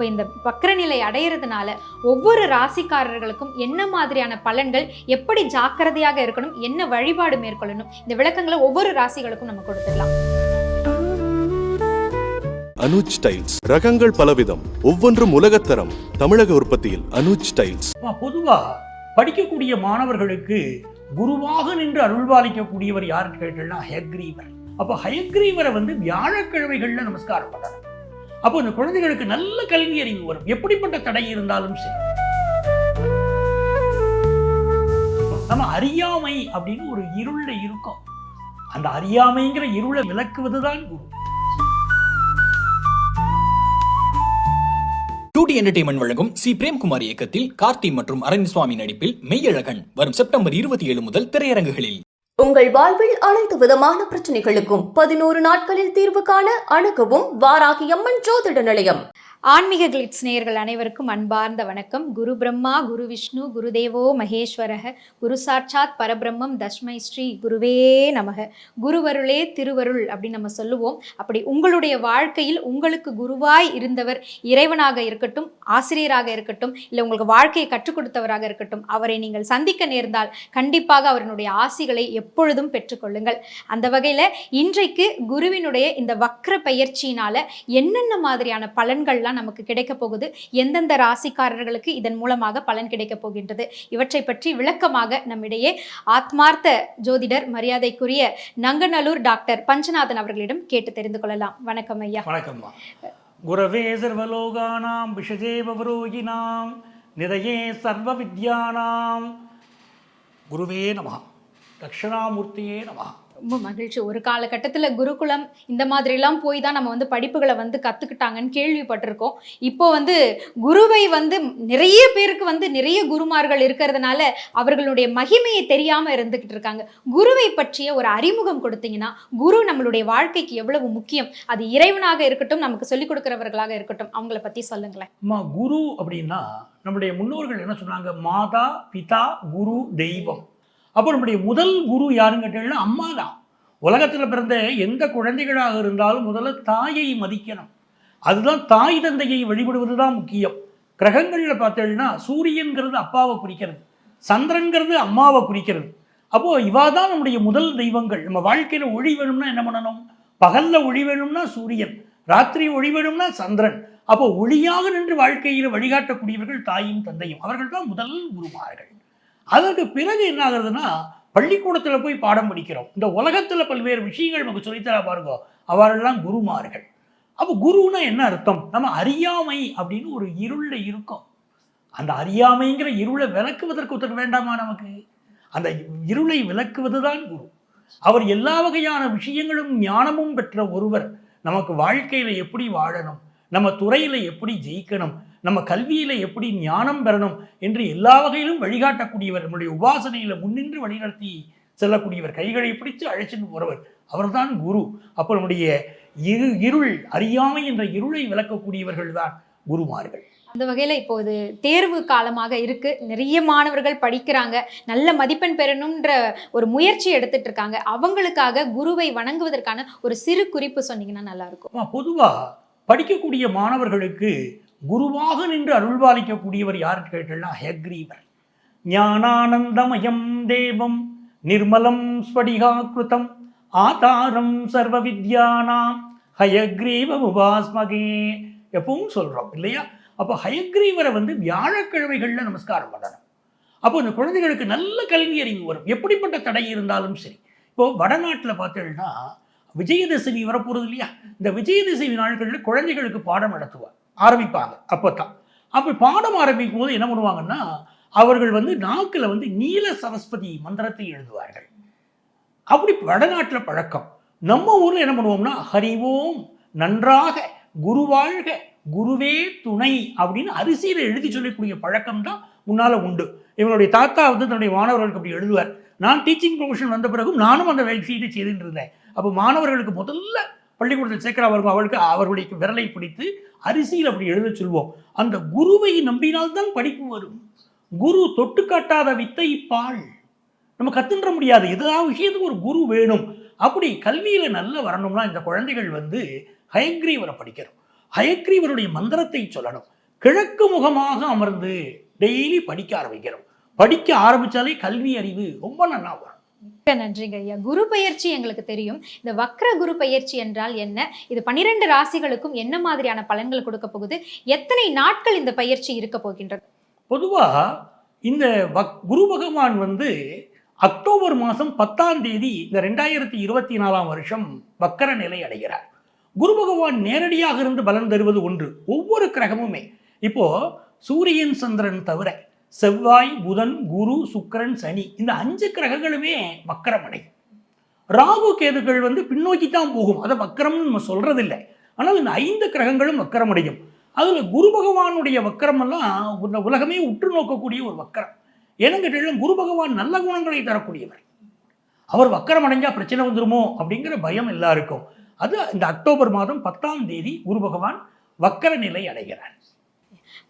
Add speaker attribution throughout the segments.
Speaker 1: இப்போ இந்த வக்ரநிலை அடையிறதுனால ஒவ்வொரு ராசிக்காரர்களுக்கும் என்ன மாதிரியான பலன்கள் எப்படி ஜாக்கிரதையாக இருக்கணும் என்ன வழிபாடு மேற்கொள்ளணும் இந்த விளக்கங்களை ஒவ்வொரு ராசிகளுக்கும் நம்ம கொடுத்துடலாம்.
Speaker 2: அனுஜ் டைல்ஸ் ரகங்கள் பலவிதம் ஒவ்வொன்றும் உலகத்தரம் தமிழக உற்பத்தியில் அனுஜ் டைல்ஸ்.
Speaker 3: பொதுவா படிக்கக்கூடிய மாணவர்களுக்கு குருவாக நின்று அருள்பாலிக்கக்கூடியவர் யாருன்னு கேட்டீங்கன்னா ஹயக்ரீவர். அப்போ ஹயக்ரீவரை வந்து வியாழக்கிழமைகள்ல நமஸ்காரம் பண்ணணும். அப்போ இந்த குழந்தைகளுக்கு நல்ல கல்வி அறிவு வரும். எப்படிப்பட்ட தடை இருந்தாலும் சரி. நம்ம அறியாமை அப்படின்னு ஒரு இருள இருக்கும். அந்த அறியாமைங்கிற இருளை விளக்குவதுதான் குரு.
Speaker 4: டூடி என்டர்டைன்மெண்ட் வழங்கும் சி. பிரேம்குமார் இயக்கத்தில் கார்த்தி மற்றும் அரவிந்த் சுவாமி நடிப்பில் மெய்யழகன் வரும் செப்டம்பர் இருபத்தி ஏழு முதல் திரையரங்குகளில்.
Speaker 5: உங்கள் வாழ்வில் அனைத்து விதமான பிரச்சனைகளுக்கும் பதினோரு நாட்களில் தீர்வு காண அணுகவும் வாராகி அம்மன் ஜோதிட நிலையம்.
Speaker 1: ஆன்மீக கிளிட்ஸ் நேயர்கள் அனைவருக்கும் அன்பார்ந்த வணக்கம். குரு பிரம்மா குரு விஷ்ணு குருதேவோ மகேஸ்வரக குரு சாட்சாத் பரபிரம்மம் தஷ்மை ஸ்ரீ குருவே நமக. குருவருளே திருவருள் அப்படின்னு நம்ம சொல்லுவோம். அப்படி உங்களுடைய வாழ்க்கையில் உங்களுக்கு குருவாய் இருந்தவர் இறைவனாக இருக்கட்டும் ஆசிரியராக இருக்கட்டும் இல்லை உங்களுக்கு வாழ்க்கையை கற்றுக் கொடுத்தவராக இருக்கட்டும் அவரை நீங்கள் சந்திக்க நேர்ந்தால் கண்டிப்பாக அவரனுடைய ஆசிகளை எப்பொழுதும் பெற்றுக்கொள்ளுங்கள் அந்த வகையில் இன்றைக்கு குருவினுடைய இந்த வக்ர பயிற்சியினால என்னென்ன மாதிரியான பலன்கள்லாம் நமக்கு கிடைக்க போகுது. எந்தெந்த ராசிக்காரர்களுக்கு இதன் மூலமாக பலன் கிடைக்க போகின்றது? இவற்றை பற்றி விளக்கமாக நம்மிடையே ஆத்மார்த்த ஜோதிடர் மரியாதைக்குரிய நங்கநல்லூர் டாக்டர் பஞ்சநாதன் அவர்களிடம் கேட்டு தெரிந்து கொள்ளலாம். வணக்கம் ஐயா.
Speaker 3: வணக்கம் குரவே சர்வலோகானாம் விஷதேவரோகினாம் நிதையே சர்வ வித்யானாம் குருவே நம தட்சிணாமூர்த்தியே நம
Speaker 1: ரொம்ப மகிழ்ச்சி. ஒரு காலகட்டத்தில் குருகுலம் இந்த மாதிரிலாம் போய் தான் நம்ம வந்து படிப்புகளை வந்து கற்றுக்கிட்டாங்கன்னு கேள்விப்பட்டிருக்கோம். இப்போ வந்து குருவை வந்து நிறைய பேருக்கு வந்து நிறைய குருமார்கள் இருக்கிறதுனால அவர்களுடைய மகிமையை தெரியாமல் இருந்துக்கிட்டு இருக்காங்க. குருவை பற்றிய ஒரு அறிமுகம் கொடுத்தீங்கன்னா குரு நம்மளுடைய வாழ்க்கைக்கு எவ்வளவு முக்கியம் அது இறைவனாக இருக்கட்டும் நமக்கு சொல்லிக் கொடுக்குறவர்களாக இருக்கட்டும் அவங்கள பற்றி சொல்லுங்களேன்.
Speaker 3: அம்மா குரு அப்படின்னா நம்முடைய முன்னோர்கள் என்ன சொன்னாங்க? மாதா பிதா குரு தெய்வம். அப்போ நம்முடைய முதல் குரு யாருன்னு கேட்டீங்கன்னா அம்மா தான் உலகத்தில் பிறந்த எந்த குழந்தைகளாக இருந்தாலும் முதல்ல தாயை மதிக்கணும். அதுதான் தாய் தந்தையை வழிபடுவது தான் முக்கியம். கிரகங்களில் பார்த்தீங்கன்னா சூரியன்கிறது அப்பாவை குறிக்கிறது. சந்திரன்கிறது அம்மாவை குறிக்கிறது. அப்போது இவா தான் நம்முடைய முதல் தெய்வங்கள். நம்ம வாழ்க்கையில் ஒளி வேணும்னா என்ன பண்ணணும்? பகலில் ஒளி வேணும்னா சூரியன். ராத்திரி ஒளி வேணும்னா சந்திரன். அப்போ ஒளியாக நின்று வாழ்க்கையில் வழிகாட்டக்கூடியவர்கள் தாயும் தந்தையும். அவர்கள் தான் முதல் குருமார்கள். அதற்கு பிறகு என்ன ஆகுறதுன்னா பள்ளிக்கூடத்தில் போய் பாடம் படிக்கிறோம். இந்த உலகத்தில் பல்வேறு விஷயங்கள் நமக்கு சொல்லித்தரா பாருங்க. அவரெல்லாம் குருமார்கள். அப்போ குருன்னா என்ன அர்த்தம்? நம்ம அறியாமை அப்படின்னு ஒரு இருளில் இருக்கும். அந்த அறியாமைங்கிற இருளை விளக்குவதற்கு ஒருத்தர் வேண்டாமா நமக்கு? அந்த இருளை விளக்குவது தான் குரு. அவர் எல்லா வகையான விஷயங்களும் ஞானமும் பெற்ற ஒருவர். நமக்கு வாழ்க்கையில் எப்படி வாழணும்? நம்ம துறையில் எப்படி ஜெயிக்கணும்? நம்ம கல்வியில் எப்படி ஞானம் பெறணும் என்று எல்லா வகையிலும் வழிகாட்டக்கூடியவர் நம்முடைய உபாசனையில் முன்னின்று வழிநடத்தி செல்லக்கூடியவர் கைகளை பிடித்து அழைச்சிட்டு போறவர் அவர்தான் குரு. அப்போ நம்முடைய இரு இருள் அறியாமை என்ற இருளை விளக்கக்கூடியவர்கள் தான் குருமார்கள்.
Speaker 1: அந்த வகையில் இப்போ இது தேர்வு காலமாக இருக்கு. நிறைய மாணவர்கள் படிக்கிறாங்க. நல்ல மதிப்பெண் பெறணுன்ற ஒரு முயற்சி எடுத்துட்டு இருக்காங்க அவங்களுக்காக குருவை வணங்குவதற்கான ஒரு சிறு குறிப்பு சொன்னீங்கன்னா நல்லா இருக்கும்
Speaker 3: பொதுவாக படிக்கக்கூடிய மாணவர்களுக்கு குருவாக நின்று அருள்பாலிக்கக்கூடியவர் யாருன்னு கேட்டீங்கன்னா ஹயக்ரீவர் ஞானானந்தமயம் தேவம் நிர்மலம் ஸ்படிகாக்கிருதம் ஆதாரம் சர்வ வித்யானாம் ஹயக்ரீவ உபாஸ்மகே எப்பவும் சொல்கிறோம் இல்லையா? அப்போ ஹயக்ரீவரை வந்து வியாழக்கிழமைகளில் நமஸ்காரம் பண்ணணும். அப்போ இந்த குழந்தைகளுக்கு நல்ல கல்வி அறிவு வரும். எப்படிப்பட்ட தடை இருந்தாலும் சரி. இப்போ வடநாட்டில் பார்த்தீங்கன்னா விஜயதசமி வரப்போகிறது இல்லையா? இந்த விஜயதசமி நாட்களில் குழந்தைகளுக்கு பாடம் நடத்துவார். ஆரம்பிப்பாங்க. அப்போ தான் அப்போ பாடம் ஆரம்பிக்கும் போது என்ன பண்ணுவாங்கன்னா அவர்கள் வந்து நாக்கில் வந்து நீல சரஸ்வதி மந்திரத்தை எழுதுவார்கள். அப்படி வடநாட்டில் பழக்கம். நம்ம ஊரில் என்ன பண்ணுவோம்னா ஹரி ஓம் நன்றாக குருவாழ்க குருவே துணை அப்படின்னு அரிசியில் எழுதி சொல்லக்கூடிய பழக்கம் தான் முன்னால் உண்டு. இவனுடைய தாத்தா வந்து தன்னுடைய மாணவர்களுக்கு அப்படி எழுதுவார். நான் டீச்சிங் ப்ரொஃபஷன் வந்த பிறகும் நானும் அந்த விஷயத்தை செய்துட்டு இருந்தேன். அப்போ மாணவர்களுக்கு முதல்ல பள்ளிக்கூடத்தில் சேர்க்கிற அவர்கள் அவளுக்கு அவர்களுடைய விரலை பிடித்து அரிசியில் அப்படி எழுத சொல்வோம். அந்த குருவை நம்பினால்தான் படிப்பு வரும். குரு தொட்டு காட்டாத வித்தை பால். நம்ம கத்துன்ற முடியாது. எதாவது விஷயத்துக்கு ஒரு குரு வேணும். அப்படி கல்வியில் நல்லா வரணும்னா இந்த குழந்தைகள் வந்து ஹயக்ரீவரை படிக்கிறோம் ஹயக்ரீவருடைய மந்திரத்தை சொல்லணும். கிழக்கு முகமாக அமர்ந்து டெய்லி படிக்க ஆரம்பிக்கிறோம் படிக்க ஆரம்பிச்சாலே கல்வி அறிவு ரொம்ப நல்லா வரும்.
Speaker 1: மிக்க நன்றிங்க ஐயா. குரு பயிற்சி எங்களுக்கு தெரியும். இந்த வக்ர குரு பயிற்சி என்றால் என்ன? இது பன்னிரெண்டு ராசிகளுக்கும் என்ன மாதிரியான பலன்கள் கொடுக்க போகுது? எத்தனை நாட்கள் இந்த பயிற்சி இருக்க போகின்றது?
Speaker 3: பொதுவா இந்த வக் குரு பகவான் வந்து அக்டோபர் மாதம் பத்தாம் தேதி இந்த ரெண்டாயிரத்தி இருபத்தி நாலாம் வருஷம் வக்கர நிலை அடைகிறார். குரு பகவான் நேரடியாக இருந்து பலன் தருவது ஒன்று. ஒவ்வொரு கிரகமுமே. இப்போ சூரியன் சந்திரன் தவிர செவ்வாய் புதன் குரு சுக்கிரன் சனி. இந்த அஞ்சு கிரகங்களுமே வக்கரமடை. ராகு கேதுகள் வந்து பின்னோக்கி தான் போகும். அதை வக்கரம்னு நம்ம சொல்றதில்லை. ஆனால் இந்த ஐந்து கிரகங்களும் வக்கரமடையும். அதில் குரு பகவானுடைய வக்கரமெல்லாம் இந்த உலகமே உற்று நோக்கக்கூடிய ஒரு வக்கரம். ஏன்னு கேட்டாலும் குரு பகவான் நல்ல குணங்களை தரக்கூடியவர். அவர் வக்கரம் அடைஞ்சால் பிரச்சனை வந்துருமோ அப்படிங்கிற பயம் எல்லாருக்கும். அது இந்த அக்டோபர் மாதம் பத்தாம் தேதி குரு பகவான் வக்கர நிலை அடைகிறார்.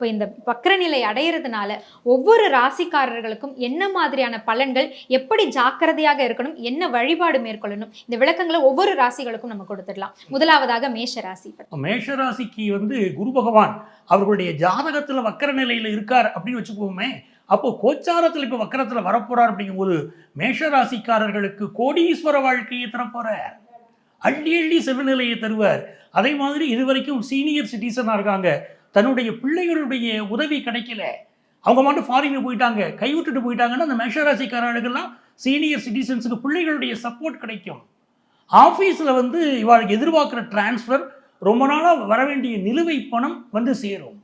Speaker 1: இப்போ இந்த வக்கரநிலை அடையிறதுனால ஒவ்வொரு ராசிக்காரர்களுக்கும் என்ன மாதிரியான பலன்கள் எப்படி ஜாக்கிரதையாக இருக்கணும் என்ன வழிபாடு மேற்கொள்ளணும் இந்த விளக்கங்களை ஒவ்வொரு ராசிகளுக்கும் நம்ம கொடுத்துடலாம். முதலாவதாக மேஷ ராசி
Speaker 3: மேஷராசிக்கு வந்து குரு பகவான் அவர்களுடைய ஜாதகத்தில் வக்கர நிலையில் இருக்கார் அப்படின்னு வச்சுக்கோமே அப்போ கோச்சாரத்தில் இப்போ வக்கரத்தில் வரப்போறார் அப்படிங்கும்போது மேஷராசிக்காரர்களுக்கு கோடீஸ்வர வாழ்க்கையை தரப்போறார். அள்ளி அள்ளி செல்வநிலையை தருவார். அதே மாதிரி இதுவரைக்கும் சீனியர் சிட்டிசனாக இருக்காங்க. தன்னுடைய பிள்ளைகளுடைய உதவி கிடைக்கல. அவங்க மட்டும் ஃபாரின் போயிட்டாங்க. கைவிட்டுட்டு போயிட்டாங்கன்னா அந்த மேஷராசிக்காரர்களுக்கெல்லாம் சீனியர் சிட்டிசன்ஸுக்கு பிள்ளைகளுடைய சப்போர்ட் கிடைக்கும். ஆஃபீஸில் வந்து இவாளுக்கு எதிர்பார்க்குற டிரான்ஸ்ஃபர் ரொம்ப நாளாக வர வேண்டிய நிலுவை பணம் வந்து சேரும்.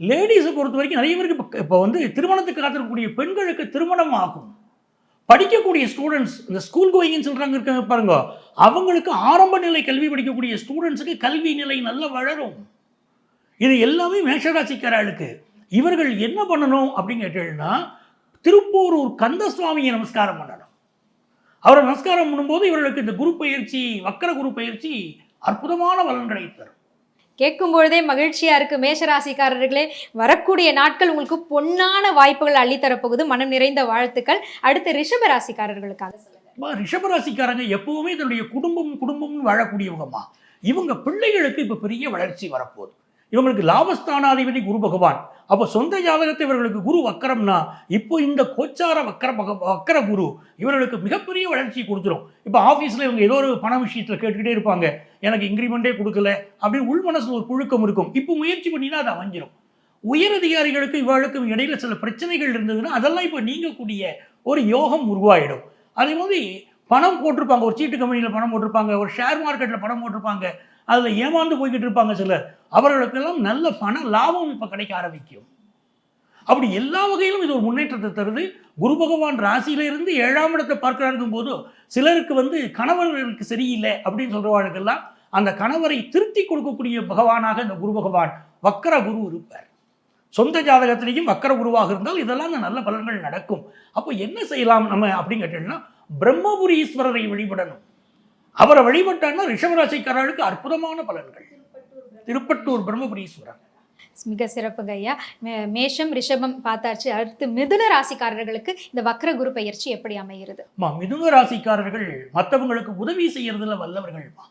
Speaker 3: லேடிஸை பொறுத்த வரைக்கும் நிறைய பேருக்கு இப்போ இப்போ வந்து திருமணத்துக்கு காத்திருக்கக்கூடிய பெண்களுக்கு திருமணம் ஆகும். படிக்கக்கூடிய ஸ்டூடெண்ட்ஸ் இந்த ஸ்கூல் கோயிங்னு சொல்கிறாங்க இருக்காங்க பாருங்க. அவங்களுக்கு ஆரம்ப நிலை கல்வி படிக்கக்கூடிய ஸ்டூடெண்ட்ஸுக்கு கல்வி நிலை நல்லா வளரும். இது எல்லாமே மேஷராசிக்காரர்களுக்கு. இவர்கள் என்ன பண்ணணும் அப்படின்னு கேட்டீங்கன்னா திருப்பூரூர் கந்தசுவாமியை நமஸ்காரம் பண்ணணும். அவரை நமஸ்காரம் பண்ணும்போது இவர்களுக்கு இந்த குரு பயிற்சி வக்கர குரு பயிற்சி அற்புதமான பலன்களை தரும்.
Speaker 1: கேட்கும் பொழுதே மகிழ்ச்சியா இருக்கு மேஷராசிக்காரர்களே. வரக்கூடிய நாட்கள் உங்களுக்கு பொன்னான வாய்ப்புகள் அள்ளித்தரப்போகுது. மனம் நிறைந்த வாழ்த்துக்கள். அடுத்து ரிஷப ராசிக்காரர்களுக்காக சொல்லுங்க.
Speaker 3: அம்மா, ரிஷபராசிக்காரங்க எப்பவுமே தன்னுடைய குடும்பம் குடும்பம்னு வாழக்கூடியவங்கம்மா. இவங்க பிள்ளைகளுக்கு இப்போ பெரிய வளர்ச்சி வரப்போகுது. இவங்களுக்கு லாபஸ்தானாதிபதி குரு பகவான். அப்போ சொந்த ஜாதகத்தை இவர்களுக்கு குரு வக்கரம்னா இப்போ இந்த கோச்சார வக்கர வக்கர குரு இவர்களுக்கு மிகப்பெரிய வளர்ச்சியை கொடுத்துரும். இப்போ ஆஃபீஸில் இவங்க ஏதோ ஒரு பண விஷயத்தில் கேட்டுக்கிட்டே இருப்பாங்க. எனக்கு இன்க்ரிமெண்ட்டே கொடுக்கல அப்படின்னு உள் மனசுல ஒரு புழுக்கம் இருக்கும். இப்போ முயற்சி பண்ணினா அது அமைஞ்சிடும் உயர் அதிகாரிகளுக்கு இவர்களுக்கும் இடையில சில பிரச்சனைகள் இருந்ததுன்னா அதெல்லாம் இப்போ நீங்கக்கூடிய ஒரு யோகம் உருவாயிடும். அதே மாதிரி பணம் போட்டிருப்பாங்க. ஒரு சீட்டு கம்பெனியில் பணம் போட்டிருப்பாங்க. ஒரு ஷேர் மார்க்கெட்டில் பணம் போட்டிருப்பாங்க. அதில் ஏமாந்து போய்கிட்டு இருப்பாங்க சிலர். அவர்களுக்கெல்லாம் நல்ல பண லாபம் இப்போ கிடைக்க ஆரம்பிக்கும். அப்படி எல்லா வகையிலும் இது ஒரு முன்னேற்றத்தை தருது. குரு பகவான் ராசியிலிருந்து ஏழாம் இடத்தை பார்க்கிறாருக்கும் போது சிலருக்கு வந்து கணவர்களுக்கு சரியில்லை அப்படின்னு சொல்றவாளுக்கெல்லாம் அந்த கணவரை திருத்தி கொடுக்கக்கூடிய பகவானாக இந்த குரு பகவான் வக்கர குரு இருப்பார். சொந்த ஜாதகத்திலையும் வக்கர குருவாக இருந்தால் இதெல்லாம் அந்த நல்ல பலன்கள் நடக்கும். அப்போ என்ன செய்யலாம் நம்ம அப்படின்னு கேட்டோம்னா பிரம்மபுரீஸ்வரரை வழிபடணும். அவரை வழிபட்டான்னா ரிஷபராசிக்காரர்களுக்கு அற்புதமான பலன்கள். திருப்பட்டூர் பிரம்மபுரீஸ்வரர்.
Speaker 1: மிக சிறப்புங்க ஐயா. மேஷம் ரிஷபம் பார்த்தாச்சு. அடுத்து மிதுன ராசிக்காரர்களுக்கு இந்த வக்ர குரு பயிற்சி எப்படி அமைகிறது?
Speaker 3: மிதுன ராசிக்காரர்கள் மற்றவங்களுக்கு உதவி செய்யறதுல வல்லவர்கள்மா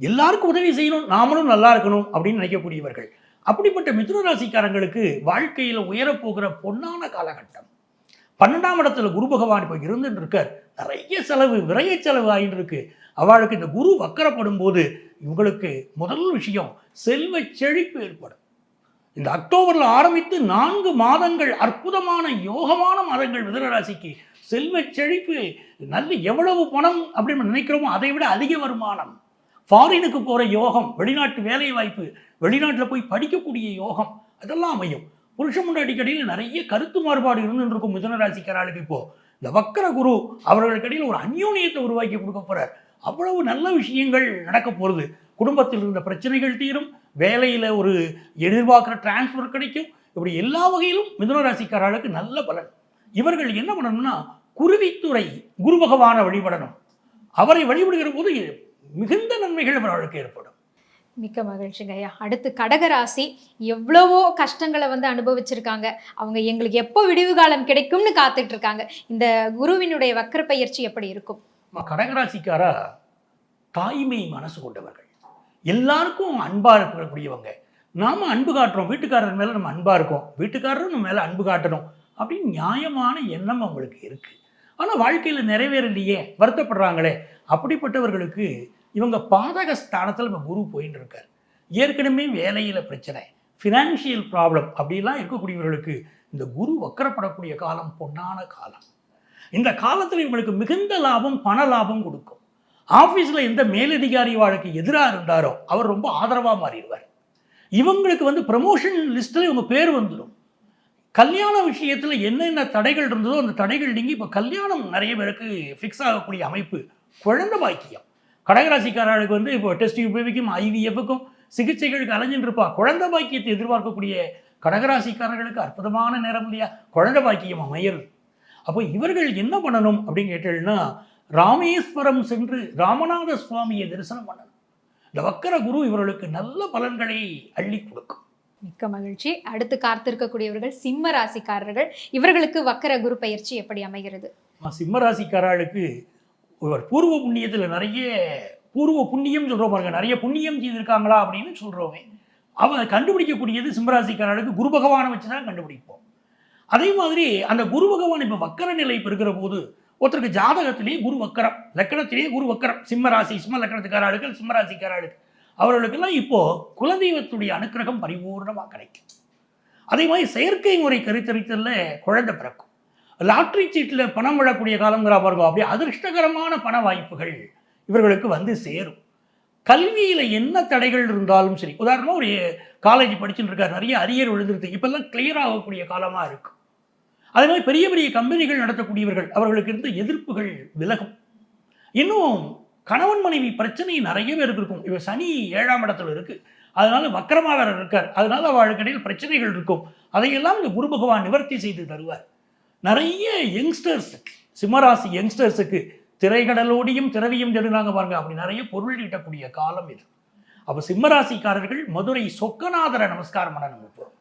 Speaker 3: எல்லாருக்கும் உதவி செய்யணும் நாமளும் நல்லா இருக்கணும் அப்படின்னு நினைக்கக்கூடியவர்கள். அப்படிப்பட்ட மிதுன ராசிக்காரங்களுக்கு வாழ்க்கையில் உயரப்போகிற பொன்னான காலகட்டம். பன்னெண்டாம் இடத்துல குரு பகவான் இப்போ இருந்துட்டு இருக்கார் நிறைய செலவு விரைய செலவு ஆகிட்டு இருக்கு அவளுக்கு இந்த குரு வக்கரப்படும் போது இவங்களுக்கு முதல் விஷயம் செல்வ செழிப்பு ஏற்படும். இந்த அக்டோபர்ல ஆரம்பித்து நான்கு மாதங்கள் அற்புதமான யோகமான மாதங்கள் மிதனராசிக்கு செல்வ செழிப்பு நல்ல எவ்வளவு பணம் அப்படின்னு நினைக்கிறோமோ அதை விட அதிக வருமானம். ஃபாரினுக்கு போகிற யோகம் வெளிநாட்டு வேலை வாய்ப்பு வெளிநாட்டில் போய் படிக்கக்கூடிய யோகம் அதெல்லாம் அமையும். புருஷ முன்னாடிக்கடியில் நிறைய கருத்து மாறுபாடு இருந்துருக்கும் இருக்கும் மிதுன இப்போ. இந்த வக்கர குரு அவர்களுக்கிடையில் ஒரு அந்யோன்யத்தை உருவாக்கி கொடுக்க போறார். அவ்வளவு நல்ல விஷயங்கள் நடக்க போகிறது குடும்பத்தில் இருந்த பிரச்சனைகள் தீரும். வேலையில் ஒரு எதிர்பார்க்குற டிரான்ஸ்ஃபர் கிடைக்கும். இப்படி எல்லா வகையிலும் மிதுன ராசிக்காரர்களுக்கு நல்ல பலன். இவர்கள் என்ன பண்ணணும்னா குருவித்துறை குரு பகவானை வழிபடணும். அவரை வழிபடுகிற போது மிகுந்த நன்மைகள் அவர்களுக்கு ஏற்படும்.
Speaker 1: மிக்க மகிழ்ச்சிங்க ஐயா. அடுத்து கடகராசி எவ்வளவோ கஷ்டங்களை வந்து அனுபவிச்சிருக்காங்க. அவங்க எங்களுக்கு எப்போ விடிவு காலம் கிடைக்கும்னு காத்துட்டு இருக்காங்க இந்த குருவினுடைய வக்கர பயிற்சி எப்படி இருக்கும்?
Speaker 3: நம்ம கடகராசிக்காரா தாய்மை மனசு கொண்டவர்கள். எல்லாருக்கும் அன்பாக இருக்கக்கூடியவங்க. நாம் அன்பு காட்டுறோம். வீட்டுக்காரர் மேலே நம்ம அன்பாக இருக்கோம். வீட்டுக்காரரும் நம்ம மேலே அன்பு காட்டணும் அப்படின்னு நியாயமான எண்ணம் அவங்களுக்கு இருக்குது ஆனால் வாழ்க்கையில் நிறைவேறலையே வருத்தப்படுறாங்களே. அப்படிப்பட்டவர்களுக்கு இவங்க பாதக ஸ்தானத்தில் இப்போ குரு போயின்னு இருக்கார். ஏற்கனவே வேலையில் பிரச்சனை ஃபினான்ஷியல் ப்ராப்ளம் அப்படிலாம் இருக்கக்கூடியவர்களுக்கு இந்த குரு வக்கரப்படக்கூடிய காலம் பொன்னான காலம். இந்த காலத்தில் இவங்களுக்கு மிகுந்த லாபம் பண லாபம் கொடுக்கும். ஆஃபீஸில் எந்த மேலதிகாரி வாழ்க்கை எதிராக இருந்தாரோ அவர் ரொம்ப ஆதரவாக மாறிடுவார். இவங்களுக்கு வந்து ப்ரமோஷன் லிஸ்ட்டில் இவங்க பேர் வந்துடும். கல்யாண விஷயத்தில் என்னென்ன தடைகள் இருந்ததோ அந்த தடைகள் நீங்கி இப்போ கல்யாணம் நிறைய பேருக்கு ஃபிக்ஸ் ஆகக்கூடிய அமைப்பு குழந்தை பாக்கியம். கடகராசிக்காரர்களுக்கு வந்து இப்போ டெஸ்ட் உபயோகிக்கும் ஐவிஎஃப்க்கும் சிகிச்சைகளுக்கு அலைஞ்சிட்டு இருப்பா குழந்தை பாக்கியத்தை எதிர்பார்க்கக்கூடிய கடகராசிக்காரர்களுக்கு அற்புதமான நேரம் இல்லையா? குழந்தை பாக்கியம் அமையறது அப்போ இவர்கள் என்ன பண்ணணும் அப்படின்னு கேட்டீங்கன்னா ராமேஸ்வரம் சென்று ராமநாத சுவாமியை தரிசனம் பண்ணணும். இந்த வக்கர குரு இவர்களுக்கு நல்ல பலன்களை அள்ளி கொடுக்கும்.
Speaker 1: மிக்க மகிழ்ச்சி. அடுத்து காத்திருக்கக்கூடியவர்கள் சிம்ம ராசிக்காரர்கள். இவர்களுக்கு வக்கர குரு பயிற்சி எப்படி அமைகிறது?
Speaker 3: சிம்ம ராசிக்காரர்களுக்கு பூர்வ புண்ணியத்தில் நிறைய பூர்வ புண்ணியம் சொல்கிறோம் பாருங்க. நிறைய புண்ணியம் செய்திருக்காங்களா அப்படின்னு சொல்கிறோமே அவன் கண்டுபிடிக்கக்கூடியது சிம்மராசிக்காரர்களுக்கு குரு பகவானை வச்சு தான் கண்டுபிடிப்போம். அதே மாதிரி அந்த குரு பகவான் இப்போ வக்கர நிலை பெறுகிற போது ஒருத்தருக்கு ஜாதகத்திலேயே குரு வக்கரம் லக்கணத்திலேயே குரு வக்கரம். சிம்மராசி சிம்ம லக்கணத்துக்காரர்கள் சிம்மராசிக்காரர்களுக்கு அவர்களுக்கெல்லாம் இப்போ குலதெய்வத்துடைய அனுக்கிரகம் பரிபூர்ணமாக கிடைக்கும். அதே மாதிரி செயற்கை முறை கருத்தரித்தல்ல குழந்தை பிறக்கும். லாட்ரி சீட்டில் பணம் விழக்கூடிய காலங்கிறா பாருங்க. அப்படியே அதிர்ஷ்டகரமான பண வாய்ப்புகள் இவர்களுக்கு வந்து சேரும். கல்வியில் என்ன தடைகள் இருந்தாலும் சரி உதாரணமாக ஒரு காலேஜ் படிச்சுட்டு இருக்கார் நிறைய அரியர் விழுந்துருக்கு இப்பெல்லாம் கிளியர் ஆகக்கூடிய காலமாக இருக்கும் அதே மாதிரி பெரிய பெரிய கம்பெனிகள் நடத்தக்கூடியவர்கள் அவர்களுக்கு இருந்த எதிர்ப்புகள் விலகும். இன்னும் கணவன் மனைவி பிரச்சனை நிறைய பேருக்கு இருக்கும் இவர் சனி ஏழாம் இடத்துல இருக்குது அதனால வக்கரமாக வேற இருக்கார். அதனால அவளுக்கு இடையில் பிரச்சனைகள் இருக்கும். அதையெல்லாம் இந்த குரு பகவான் நிவர்த்தி செய்து தருவார். நிறைய யங்ஸ்டர்ஸ் சிம்மராசி யங்ஸ்டர்ஸுக்கு திரைகடலோடியும் திரவியும் ஜெடுனாங்க பாருங்க. அப்படி நிறைய பொருள் ஈட்டக்கூடிய காலம் இது. அப்போ சிம்மராசிக்காரர்கள் மதுரை சொக்கநாதரை நமஸ்காரம் பண்ண நம்ம போகிறோம்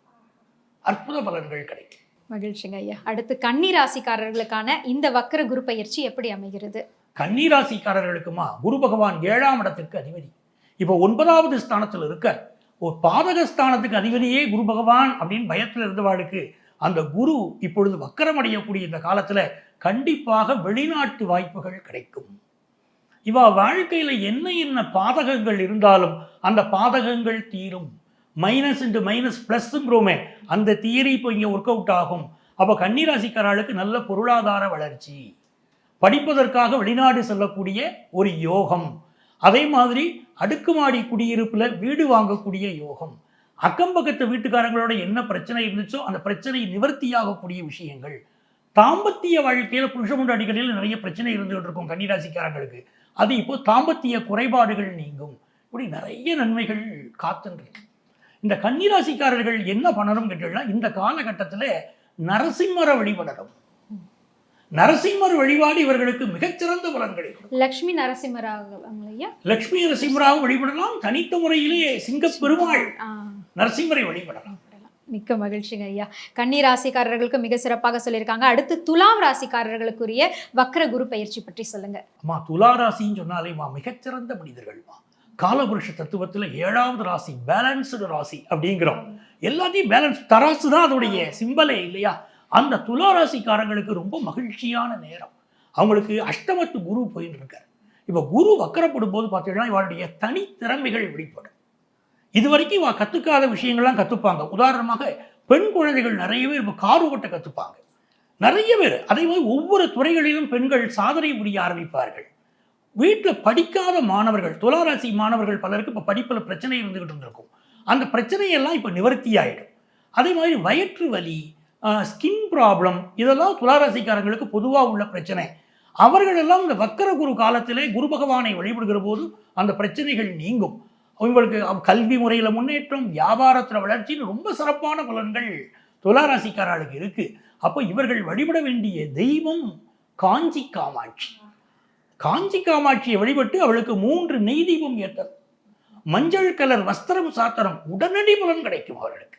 Speaker 3: அற்புத பலன்கள் கிடைக்கும்.
Speaker 1: மகிழ்ச்சிங்க ஐயா. அடுத்து கன்னி ராசிக்காரர்களுக்கான இந்த வக்கர குரு பயிற்சி எப்படி அமைகிறது?
Speaker 3: கன்னிராசிக்காரர்களுக்குமா குரு பகவான் ஏழாம் இடத்திற்கு அதிபதி. இப்போ ஒன்பதாவது ஸ்தானத்தில் இருக்கார். ஒரு பாதக ஸ்தானத்துக்கு அதிபதியே குரு பகவான் அப்படின்னு பயத்தில் இருந்தவாளுக்கு அந்த குரு இப்பொழுது வக்கரம் அடையக்கூடிய இந்த காலத்தில் கண்டிப்பாக வெளிநாட்டு வாய்ப்புகள் கிடைக்கும். இவா வாழ்க்கையில் என்ன என்ன பாதகங்கள் இருந்தாலும் அந்த பாதகங்கள் தீரும். மைனஸ் இன்ட்டு மைனஸ் ப்ளஸ்ங்கிறோமே அந்த தியரி இப்போ இங்கே ஒர்க் அவுட் ஆகும். அப்போ கன்னிராசிக்காரர்களுக்கு நல்ல பொருளாதார வளர்ச்சி. படிப்பதற்காக வெளிநாடு செல்லக்கூடிய ஒரு யோகம். அதே மாதிரி அடுக்குமாடி குடியிருப்பில் வீடு வாங்கக்கூடிய யோகம். அக்கம் பக்கத்து வீட்டுக்காரங்களோட என்ன பிரச்சனை இருந்துச்சோ அந்த பிரச்சனை நிவர்த்தியாகக்கூடிய விஷயங்கள். தாம்பத்திய வாழ்க்கையில புருஷமுண்டு அடிக்கடியில் நிறைய பிரச்சனை இருந்துகிட்டு இருக்கும் கன்னிராசிக்காரங்களுக்கு. அது இப்போ தாம்பத்திய குறைபாடுகள் நீங்கும். இப்படி நிறைய நன்மைகள் காத்துருக்கு இந்த கன்னிராசிக்காரர்கள் என்ன பண்ணணும் கேட்டீங்கன்னா இந்த காலகட்டத்தில் நரசிம்மரை வழிபடணும். நரசிம்மர் வழிபாடு இவர்களுக்கு மிகச்சிறந்த பலன்களை கொடுக்கும்.
Speaker 1: லக்ஷ்மி நரசிம்மராக
Speaker 3: லட்சுமி நரசிம்மராக வழிபடலாம். தனித்த முறையிலே சிங்கப் பெருமாள் நரசிம்மரை வழிபடலாம்.
Speaker 1: மிக்க மகிழ்ச்சிங்க ஐயா. கன்னி ராசிக்காரர்களுக்கு மிக சிறப்பாக சொல்லியிருக்காங்க. அடுத்து துலாம் ராசிக்காரர்களுக்குரிய வக்கர குரு பயிற்சி பற்றி சொல்லுங்க.
Speaker 3: அம்மா துலா ராசின்னு சொன்னாலேம்மா மிகச்சிறந்த மனிதர்கள்மா. காலபுருஷ தத்துவத்துல ஏழாவது ராசி பேலன்ஸ்டு ராசி அப்படிங்கிறோம். எல்லாத்தையும் பேலன்ஸ் தராசு தான் அதோடைய சிம்பலே இல்லையா? அந்த துலா ராசிக்காரங்களுக்கு ரொம்ப மகிழ்ச்சியான நேரம். அவங்களுக்கு அஷ்டமத்து குரு போயின்னு இருக்கார். இப்போ குரு வக்கரப்படும் போது பார்த்தீங்கன்னா இவருடைய தனித்திறமைகள் வெளிப்படும். இது வரைக்கும் இவ கற்றுக்காத விஷயங்கள்லாம் கற்றுப்பாங்க உதாரணமாக பெண் குழந்தைகள் நிறைய பேர் இப்போ கார் ஓட்ட கற்றுப்பாங்க நிறைய பேர். அதே மாதிரி ஒவ்வொரு துறைகளிலும் பெண்கள் சாதனை புரிய ஆரம்பிப்பார்கள். வீட்டில் படிக்காத மாணவர்கள் துளாராசி மாணவர்கள் பலருக்கு இப்போ படிப்பில் பிரச்சனை இருந்துகிட்டு இருந்திருக்கும். அந்த பிரச்சனையெல்லாம் இப்போ நிவர்த்தி ஆயிடும். அதே மாதிரி வயிற்று வலி ஸ்கின் ப்ராப்ளம் இதெல்லாம் துளாராசிக்காரங்களுக்கு பொதுவாக உள்ள பிரச்சனை. அவர்களெல்லாம் இந்த வக்கர குரு காலத்திலே குரு பகவானை வழிபடுகிற போது அந்த பிரச்சனைகள் நீங்கும். அவங்களுக்கு அவ் கல்வி முறையில் முன்னேற்றம் வியாபாரத்தில் வளர்ச்சின்னு ரொம்ப சிறப்பான பலன்கள் துளாராசிக்காரர்களுக்கு இருக்கு. அப்போ இவர்கள் வழிபட வேண்டிய தெய்வம் காஞ்சி காமாட்சி. காஞ்சி காமாட்சியை வழிபட்டு அவளுக்கு மூன்று நெய் தீபம் ஏற்றல் மஞ்சள் கலர் வஸ்திரம் சாத்திரம் உடனடி பலன் கிடைக்கும் அவர்களுக்கு.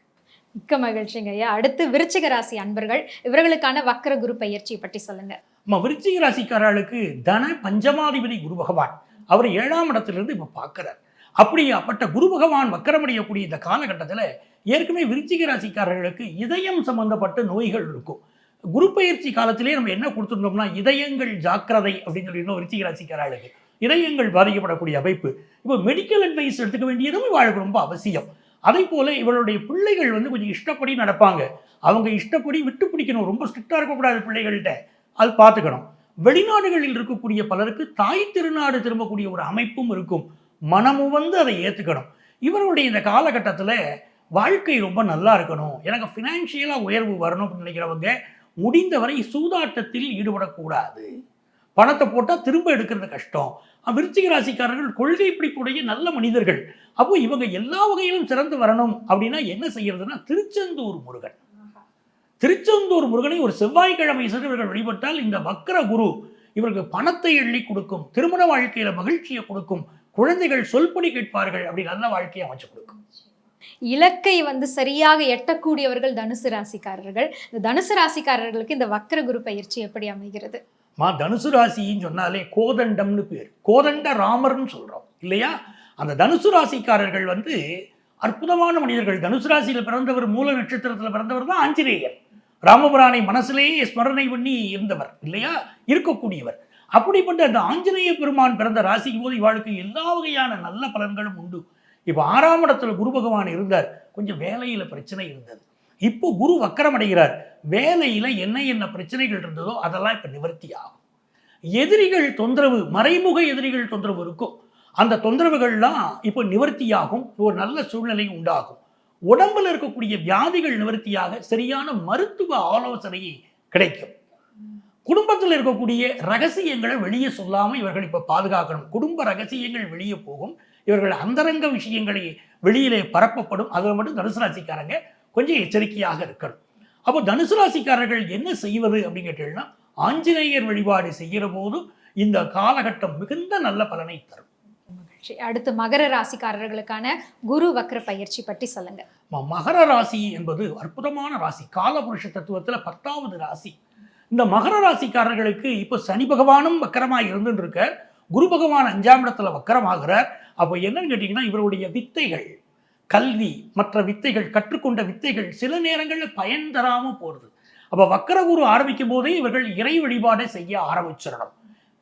Speaker 1: மிக்க மகிழ்ச்சிங்க ஐயா. அடுத்து விருச்சிக ராசி அன்பர்கள் இவர்களுக்கான வக்கர குரு பயிற்சி பற்றி சொல்லுங்க.
Speaker 3: நம்ம விருச்சிக ராசிக்காரர்களுக்கு தன பஞ்சமாதிபதி குரு பகவான். அவர் ஏழாம் இடத்திலிருந்து இப்போ பார்க்கிறார் அப்படியாப்பட்ட குரு பகவான் வக்கரமடையக்கூடிய இந்த காலகட்டத்தில் ஏற்கனவே விருச்சிக ராசிக்காரர்களுக்கு இதயம் சம்பந்தப்பட்ட நோய்கள் இருக்கும். குரு பயிற்சி காலத்திலே நம்ம என்ன கொடுத்துருந்தோம்னா இதயங்கள் ஜாக்கிரதை அப்படின்னு சொல்லி விருச்சிக ராசிக்காரர்களுக்கு. இதயங்கள் பாதிக்கப்படக்கூடிய அமைப்பு. இப்போ மெடிக்கல் அட்வைஸ் எடுத்துக்க வேண்டியதும் இவாளுக்கு ரொம்ப அவசியம். அதே போல இவளுடைய பிள்ளைகள் வந்து கொஞ்சம் இஷ்டப்படி நடப்பாங்க. அவங்க இஷ்டப்படி விட்டு பிடிக்கணும். ரொம்ப ஸ்ட்ரிக்டாக இருக்கக்கூடாது பிள்ளைகள்கிட்ட. அது பார்த்துக்கணும். வெளிநாடுகளில் இருக்கக்கூடிய பலருக்கு தாய் திருநாடு திரும்பக்கூடிய ஒரு அமைப்பும் இருக்கும். மனமும் வந்து அதை ஏற்றுக்கணும் இவருடைய இந்த காலகட்டத்தில் வாழ்க்கை ரொம்ப நல்லா இருக்கணும். எனக்கு ஃபினான்ஷியலாக உயர்வு வரணும் அப்படின்னு நினைக்கிறவங்க முடிந்தவரை சூதாட்டத்தில் ஈடுபடக்கூடாது. பணத்தை போட்டால் திரும்ப எடுக்கிறது கஷ்டம். விருச்சிக ராசிக்காரர்கள் கொள்கை பிடிப்புடைய நல்ல மனிதர்கள். அப்போ இவங்க எல்லா வகையிலும் சிறந்து வரணும் அப்படின்னா என்ன செய்யறதுன்னா திருச்செந்தூர் முருகன். திருச்செந்தூர் முருகனை ஒரு செவ்வாய்க்கிழமை சென்று இவர்கள் வழிபட்டால் இந்த வக்கர குரு இவருக்கு பணத்தை எள்ளி கொடுக்கும் திருமண வாழ்க்கையில மகிழ்ச்சியை கொடுக்கும் குழந்தைகள் சொல்படி கேட்பார்கள் அப்படி நல்ல வாழ்க்கையை அமைச்சு கொடுக்கும்.
Speaker 1: இலக்கை வந்து சரியாக எட்டக்கூடியவர்கள் தனுசு ராசிக்காரர்கள். இந்த தனுசு ராசிக்காரர்களுக்கு இந்த வக்கர குரு பயிற்சி எப்படி அமைகிறது?
Speaker 3: மா தனுசு ராசின்னு சொன்னாலே கோதண்டம்னு பேர். கோதண்ட ராமர்னு சொல்றோம் இல்லையா? அந்த தனுசு ராசிக்காரர்கள் வந்து அற்புதமான மனிதர்கள். தனுசு ராசியில் பிறந்தவர் மூல நட்சத்திரத்தில் பிறந்தவர் தான் ஆஞ்சநேயர். ராமபுரானை மனசிலேயே ஸ்மரணை பண்ணி இருந்தவர் இல்லையா? இருக்கக்கூடியவர். அப்படிப்பட்ட அந்த ஆஞ்சநேய பெருமான் பிறந்த ராசிக்கு போது இவாளுக்கு எல்லா வகையான நல்ல பலன்களும் உண்டு. இப்போ ஆறாம் இடத்துல குரு பகவான் இருந்தார். கொஞ்சம் வேலையில் பிரச்சனை இருந்தது. இப்போ குரு வக்கரம் அடைகிறார். வேலையில் என்ன என்ன பிரச்சனைகள் இருந்ததோ அதெல்லாம் இப்போ நிவர்த்தி ஆகும். எதிரிகள் தொந்தரவு மறைமுக எதிரிகள் தொந்தரவு இருக்கும். அந்த தொந்தரவுகள்லாம் இப்போ நிவர்த்தியாகும். ஒரு நல்ல சூழ்நிலை உண்டாகும். உடம்புல இருக்கக்கூடிய வியாதிகள் நிவர்த்தியாக சரியான மருத்துவ ஆலோசனை கிடைக்கும். குடும்பத்தில் இருக்கக்கூடிய ரகசியங்களை வெளியே சொல்லாம இவர்கள் இப்ப பாதுகாக்கணும். குடும்ப ரகசியங்கள் வெளியே போகும். இவர்கள் அந்தரங்க விஷயங்களை வெளியிலே பரப்பப்படும். அதில் மட்டும் தனுசு ராசிக்காரங்க கொஞ்சம் எச்சரிக்கையாக இருக்கணும். அப்போ தனுசு ராசிக்காரர்கள் என்ன செய்வது அப்படின்னு கேட்டீங்கன்னா ஆஞ்சநேயர் வழிபாடு செய்கிற போது இந்த காலகட்டம் மிகுந்த நல்ல பலனை தரும்.
Speaker 1: அடுத்து மகர ராசிக்காரர்களுக்கான குரு வக்கர பயிற்சி பற்றி சொல்லுங்க.
Speaker 3: மகர ராசி என்பது அற்புதமான ராசி. காலபுருஷ தத்துவத்துல பத்தாவது ராசி. இந்த மகர ராசிக்காரர்களுக்கு இப்போ சனி பகவானும் வக்கரமாக இருந்துட்டு இருக்க குரு பகவான் அஞ்சாம் இடத்துல வக்கரமாகிறார். அப்போ என்னன்னு கேட்டிங்கன்னா இவருடைய வித்தைகள் கல்வி மற்ற வித்தைகள் கற்றுக்கொண்ட வித்தைகள் சில நேரங்களில் பயன் தராமல் போகிறது அப்போ வக்கரகுரு ஆரம்பிக்கும் போதே இவர்கள் இறை வழிபாடை செய்ய ஆரம்பிச்சிடணும்.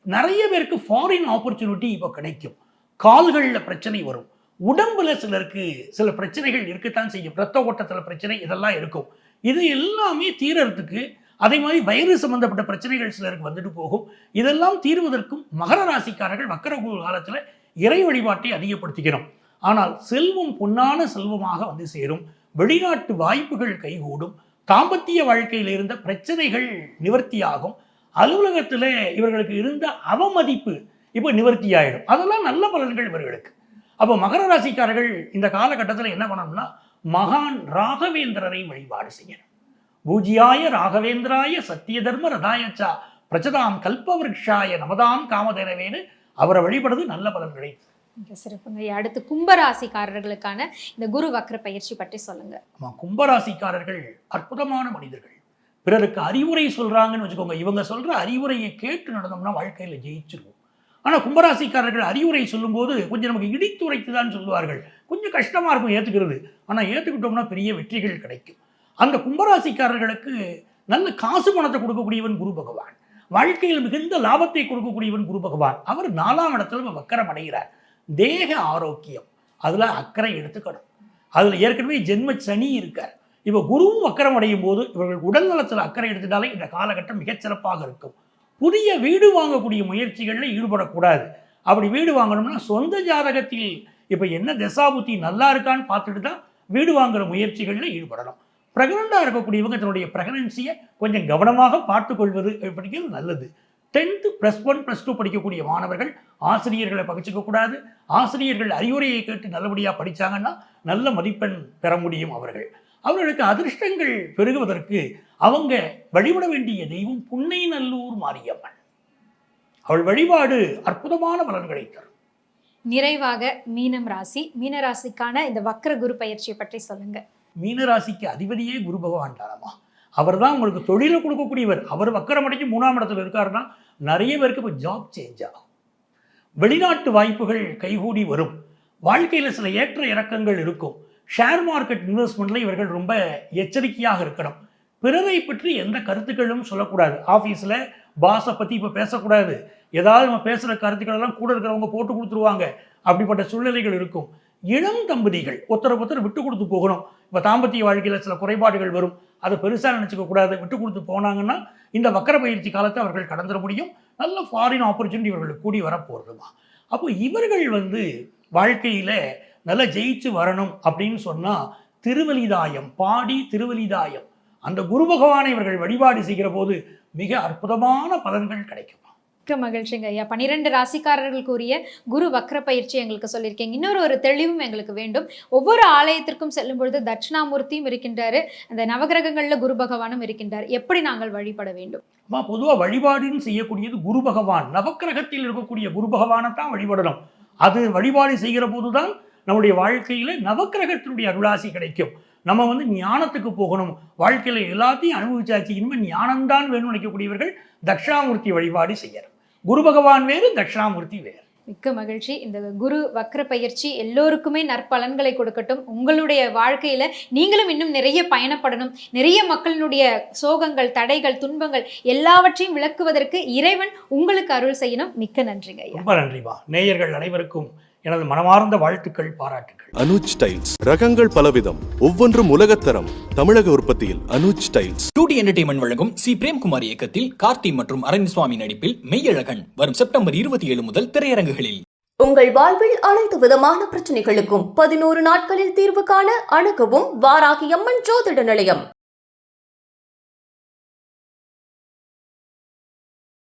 Speaker 3: நிறைய பேருக்கு ஃபாரின் ஆப்பர்ச்சுனிட்டி இப்போ கிடைக்கும். கால்களில் பிரச்சனை வரும். உடம்புல சிலருக்கு சில பிரச்சனைகள் இருக்கத்தான் செய்யும். ரத்த ஓட்டத்தில் பிரச்சனை இதெல்லாம் இருக்கும். இது எல்லாமே தீரத்துக்கு அதே மாதிரி வயிறு சம்பந்தப்பட்ட பிரச்சனைகள் சிலருக்கு வந்துட்டு போகும். இதெல்லாம் தீர்வதற்கும் மகர ராசிக்காரர்கள் வக்கர காலத்தில் இறை வழிபாட்டை அதிகப்படுத்திக்கணும். ஆனால் செல்வம் பொன்னான செல்வமாக வந்து சேரும். வெளிநாட்டு வாய்ப்புகள் கைகூடும். தாம்பத்திய வாழ்க்கையில் இருந்த பிரச்சனைகள் நிவர்த்தியாகும். அலுவலகத்தில் இவர்களுக்கு இருந்த அவமதிப்பு இப்போ நிவர்த்தியாயிடும். அதெல்லாம் நல்ல பலன்கள் இவர்களுக்கு. அப்போ மகர ராசிக்காரர்கள் இந்த காலகட்டத்தில் என்ன பண்ணணும்னா மகான் ராகவேந்திரரை வழிபாடு செய்யணும். பூஜ்யாய ராகவேந்திராய சத்திய தர்ம ரதாயச்சா பிரஜதாம் கல்பவருஷாய நமதாம் காமதேனவேன்னு அவரை வழிபடுறது நல்ல பலன்களை.
Speaker 1: மிக சிறப்புங்க. அடுத்து கும்ப ராசிக்காரர்களுக்கான இந்த குரு வக்கர பயிற்சி பற்றி சொல்லுங்க.
Speaker 3: ஆமா கும்பராசிக்காரர்கள் அற்புதமான மனிதர்கள். பிறருக்கு அறிவுரை சொல்றாங்கன்னு வச்சுக்கோங்க. இவங்க சொல்ற அறிவுரையை கேட்டு நடந்தோம்னா வாழ்க்கையில ஜெயிச்சிருவோம். ஆனா கும்பராசிக்காரர்கள் அறிவுரை சொல்லும்போது கொஞ்சம் நமக்கு இடித்துரைத்து தான் சொல்லுவார்கள். கொஞ்சம் கஷ்டமா இருக்கும் ஏத்துக்கிறது. ஆனா ஏத்துக்கிட்டோம்னா பெரிய வெற்றிகள் கிடைக்கும். அந்த கும்பராசிக்காரர்களுக்கு நல்ல காசு பணத்தை கொடுக்கக்கூடியவன் குரு பகவான். வாழ்க்கையில் மிகுந்த லாபத்தை கொடுக்கக்கூடியவன் குரு பகவான். அவர் நாலாம் இடத்துல வக்கரம் அடைகிறார். தேக ஆரோக்கியம். அதில் அக்கறை எடுத்துக்கணும். அதில் ஏற்கனவே ஜென்ம சனி இருக்கார். இப்போ குருவும் வக்கரம் அடையும் போது இவர்கள் உடல் நலத்தில் அக்கறை எடுத்துட்டாலே இந்த காலகட்டம் மிகச்சிறப்பாக இருக்கும். புதிய வீடு வாங்கக்கூடிய முயற்சிகளில் ஈடுபடக்கூடாது. அப்படி வீடு வாங்கணும்னா சொந்த ஜாதகத்தில் இப்போ என்ன தசாபுத்தி நல்லா இருக்கான்னு பார்த்துட்டு தான் வீடு வாங்குற முயற்சிகளில் ஈடுபடணும். ப்ரெக்னெண்ட்டாக இருக்கக்கூடியவங்க தன்னுடைய ப்ரெக்னன்சியை கொஞ்சம் கவனமாக பார்த்துக்கொள்வது அப்படிங்கிறது நல்லது. Tenth plus one plus two படிக்கக்கூடிய மாணவர்கள் ஆசிரியர்களை பகிச்சுக்க கூடாது. ஆசிரியர்கள் அறிவுரையை கேட்டு நல்லபடியாக படிச்சாங்கன்னா நல்ல மதிப்பெண் பெற முடியும் அவர்கள். அவர்களுக்கு அதிர்ஷ்டங்கள் பெருகுவதற்கு அவங்க வழிபட வேண்டிய தெய்வம் புன்னை நல்லூர் மாரியம்மன். அவள் வழிபாடு அற்புதமான பலன்களை தரும்.
Speaker 1: நிறைவாக மீனம் ராசி மீனராசிக்கான இந்த வக்கர குரு பயிற்சியை பற்றி சொல்லுங்க.
Speaker 3: மீனராசிக்கு அதிபதியே குரு பகவான் தானமா அவர் தான் உங்களுக்கு தொழிலை கொடுக்கக்கூடியவர். அவர் வக்கரமடைஞ்சு மூணாம் இடத்துல இருக்காருன்னா நிறைய பேருக்கு இப்போ ஜாப் சேஞ்ச் ஆகும் வெளிநாட்டு வாய்ப்புகள் கைகூடி வரும். வாழ்க்கையில் சில ஏற்ற இறக்கங்கள் இருக்கும். ஷேர் மார்க்கெட் இன்வெஸ்ட்மெண்ட்டில் இவர்கள் ரொம்ப எச்சரிக்கையாக இருக்கணும். பிறரை பற்றி எந்த கருத்துக்களும் சொல்லக்கூடாது. ஆஃபீஸில் பாஸை பற்றி இப்போ பேசக்கூடாது. ஏதாவது நம்ம பேசுகிற கருத்துக்களெல்லாம் கூட இருக்கிறவங்க போட்டு கொடுத்துருவாங்க. அப்படிப்பட்ட சூழ்நிலைகள் இருக்கும். இளம் தம்பதிகள் ஒருத்தரை ஒருத்தர் விட்டு கொடுத்து போகணும். இப்போ தாம்பத்திய வாழ்க்கையில் சில குறைபாடுகள் வரும். அதை பெருசாக நினச்சிக்க கூடாது. விட்டு கொடுத்து போனாங்கன்னா இந்த வக்கர பயிற்சி காலத்தை அவர்கள் கடந்துட முடியும். நல்ல ஃபாரின் ஆப்பர்ச்சுனிட்டி இவர்களுக்கு கூடி வரப்போகிறதுமா அப்போ இவர்கள் வந்து வாழ்க்கையில் நல்லா ஜெயிச்சு வரணும் அப்படின்னு சொன்னால் திருவலிதாயம் பாடி திருவலிதாயம். அந்த குரு பகவானை இவர்கள் வழிபாடு செய்கிற போது மிக அற்புதமான பலன்கள் கிடைக்கும்?
Speaker 1: மிக்க மகிழ்ச்சிங்க ஐயா. பன்னிரெண்டு ராசிக்காரர்களுக்குரிய குரு வக்ர பயிற்சி எங்களுக்கு சொல்லியிருக்கீங்க. இன்னொரு ஒரு தெளிவும் எங்களுக்கு வேண்டும். ஒவ்வொரு ஆலயத்திற்கும் செல்லும் பொழுது தட்சிணாமூர்த்தியும் இருக்கின்றாரு. அந்த நவகிரகங்களில் குரு பகவானும் இருக்கின்றார். எப்படி நாங்கள் வழிபட வேண்டும்?
Speaker 3: அம்மா பொதுவாக வழிபாடுன்னு செய்யக்கூடியது குரு பகவான். நவக்கிரகத்தில் இருக்கக்கூடிய குரு பகவானை தான் வழிபடணும். அது வழிபாடு செய்கிற போதுதான் நம்முடைய வாழ்க்கையில் நவக்கிரகத்தினுடைய அருளாசி கிடைக்கும். நம்ம வந்து ஞானத்துக்கு போகணும். வாழ்க்கையில் எல்லாத்தையும் அனுபவிச்சாச்சு. இனிமேல் ஞானம்தான் வேணும்னு நினைக்கக்கூடியவர்கள் தட்சிணாமூர்த்தி வழிபாடு செய்யணும். குரு பகவான் வேறு தட்சிணாமூர்த்தி வேறு.
Speaker 1: மிக்க மகிழ்ச்சி. இந்த குரு வக்ர பயிற்சி எல்லோருக்குமே நற்பலன்களை கொடுக்கட்டும். உங்களுடைய வாழ்க்கையில நீங்களும் இன்னும் நிறைய பயணப்படணும். நிறைய மக்களினுடைய சோகங்கள் தடைகள் துன்பங்கள் எல்லாவற்றையும் விளக்குவதற்கு இறைவன் உங்களுக்கு அருள் செய்யணும். மிக்க நன்றிங்க ஐயா.
Speaker 3: ரொம்ப நன்றிமா. நேயர்கள் அனைவருக்கும் எனது மனமார்ந்த வாழ்த்துக்கள் பாராட்டுக்கள்.
Speaker 2: அனுஜ் டைல்ஸ் ரகங்கள் பலவிதம். ஒவ்வொன்றும் உலகத்தரம் தமிழக உற்பத்தியில் Anuj tiles
Speaker 4: two D entertainment வழங்கும் சி. பிரேம்குமார் இயக்கத்தில் கார்த்தி மற்றும் அரவிந்த்சுவாமி நடிப்பில் மெய்யழகன் வரும் செப்டம்பர் இருபத்தி ஏழு முதல் திரையரங்குகளில்.
Speaker 5: உங்கள் வாழ்வில் அனைத்து விதமான பிரச்சனைகளுக்கும் பதினோரு நாட்களில் தீர்வு காண அணுகவும் வாராகி அம்மன் ஜோதிட நிலையம்.